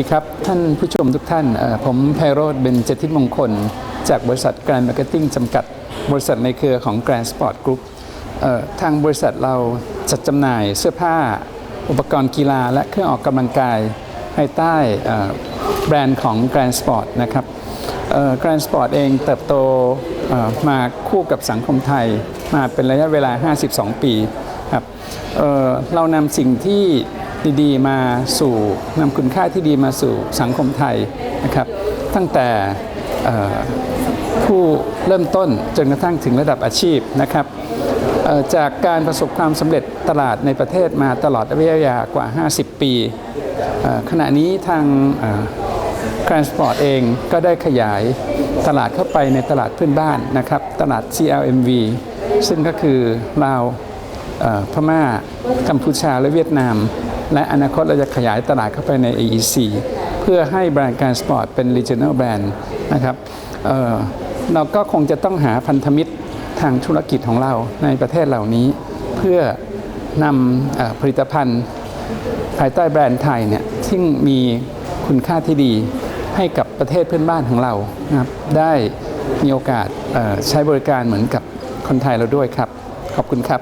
สวัสดีครับ ท่านผู้ชมทุกท่าน ผมไพโรธเบญจทิตมงคล จากบริษัท Grand Marketing จำกัด บริษัทในเครือของ Grand Sport Group เอ่อทางบริษัทเราจัดจำหน่ายเสื้อผ้า อุปกรณ์กีฬา และเครื่องออกกำลังกาย ภายใต้แบรนด์ของ Grand Sport นะครับเอ่อ Grand Sport เองเติบโตมาคู่กับสังคมไทย มาเป็นระยะเวลา 52 ปีครับเเรานำสิ่งที่ ดีๆ มาสู่นำคุณค่าที่ดีมาสู่สังคมไทยนะครับ ตั้งแต่ผู้เริ่มต้นจนกระทั่งถึงระดับอาชีพนะครับจากการประสบความสำเร็จตลาดในประเทศมาตลอดระยะเวลากว่า 50 ปี ขณะนี้ทาง Transport เองก็ได้ขยายตลาดเข้าไปในตลาดเพื่อนบ้านนะครับ ตลาด CLMV ซึ่งก็คือลาวพม่ากัมพูชาและเวียดนาม และอนาคตเราจะขยายตลาดเข้าไปใน AEC เพื่อให้แบรนด์การสปอร์ตเป็น regional brand นะครับเเราก็คงจะต้องหาพันธมิตรทางธุรกิจของเราในประเทศเหล่านี้ เพื่อนำอผลิตภัณฑ์ ภายใต้แบรนด์ไทยเนี่ยที่มีคุณค่าที่ดีให้กับประเทศเพื่อนบ้านของเรานะครับได้มีโอกาสใช้บริการเหมือนกับคนไทยเราด้วยครับ ขอบคุณครับ